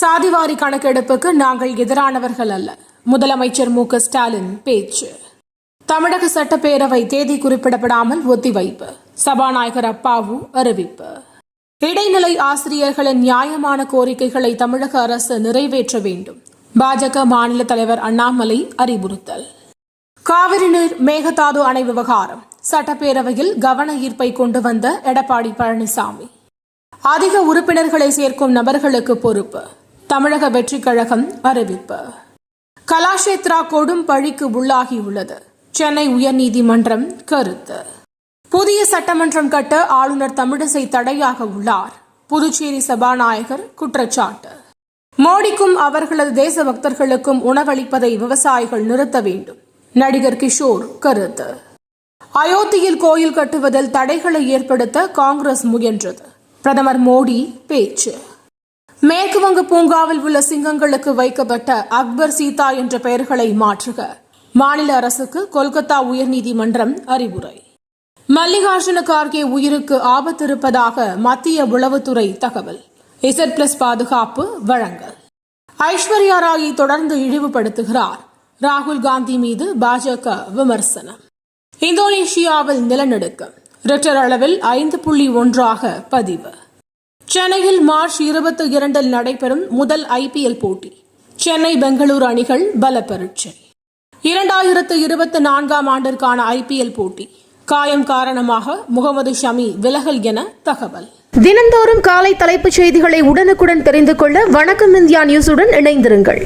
சாதிவாரி கணக்கெடுப்புக்கு நாங்கள் எதிரானவர்கள் அல்ல. முதலமைச்சர் மு ஸ்டாலின் பேச்சு. தமிழக சட்டப்பேரவை தேதி குறிப்பிடப்படாமல் ஒத்திவைப்பு. சபாநாயகர் அப்பாவு அறிவிப்பு. இடைநிலை ஆசிரியர்களின் நியாயமான கோரிக்கைகளை தமிழக அரசு நிறைவேற்ற வேண்டும். பாஜக மாநில தலைவர் அண்ணாமலை அறிவுறுத்தல். காவிரி நீர் மேகதாது அணை விவகாரம். சட்டப்பேரவையில் கவன ஈர்ப்பை கொண்டு வந்த எடப்பாடி பழனிசாமி. அதிக உறுப்பினர்களை சேர்க்கும் நபர்களுக்கு பொறுப்பு. தமிழக வெற்றிக் கழகம் அறிவிப்பு. கலாஷேத்ரா கொடும் பழிக்கு உள்ளாகியுள்ளது. சென்னை உயர்நீதிமன்றம் கருத்து. புதிய சட்டமன்றம் கட்ட ஆளுநர் தமிழிசை தடையாக உள்ளார். புதுச்சேரி சபாநாயகர் குற்றச்சாட்டு. மோடிக்கும் அவர்களது தேச பக்தர்களுக்கும் உணவளிப்பதை விவசாயிகள் நிறுத்த வேண்டும். நடிகர் கிஷோர் கருத்து. அயோத்தியில் கோயில் கட்டுவதில் தடைகளை ஏற்படுத்த காங்கிரஸ் முயன்றது. பிரதமர் மோடி பேச்சு. மேற்குவங்க பூங்காவில் உள்ள சிங்கங்களுக்கு வைக்கப்பட்ட அக்பர் சீதா என்ற பெயர்களை மாற்றுக. மாநில அரசுக்கு கொல்கத்தா உயர்நீதிமன்றம் அறிவுரை. மல்லிகார்ஜுன கார்கே உயிருக்கு ஆபத்து இருப்பதாக மத்திய உளவுத்துறை தகவல். இசட் பிளஸ் பாதுகாப்பு வழங்கல் ஐஸ்வர்யா ராயை தொடர்ந்து இழிவுபடுத்துகிறார். ராகுல் காந்தி மீது பாஜக விமர்சனம். இந்தோனேஷியாவில் நிலநடுக்கம். ரிக்டர் அளவில் ஐந்து புள்ளி ஒன்றாக பதிவு. சென்னையில் மார்ச் இருபத்தி இரண்டில் நடைபெறும் முதல் ஐபிஎல் போட்டி. சென்னை பெங்களூரு அணிகள் பல பரீட்சை இரண்டாயிரத்து இருபத்தி நான்காம் ஆண்டிற்கான ஐபிஎல் போட்டி. காயம் காரணமாக முகமது ஷமி விலகல் என தகவல். தினந்தோறும் காலை தலைப்புச் செய்திகளை உடனுக்குடன் தெரிந்து கொள்ள வணக்கம் இந்தியா நியூஸுடன் இணைந்திருங்கள்.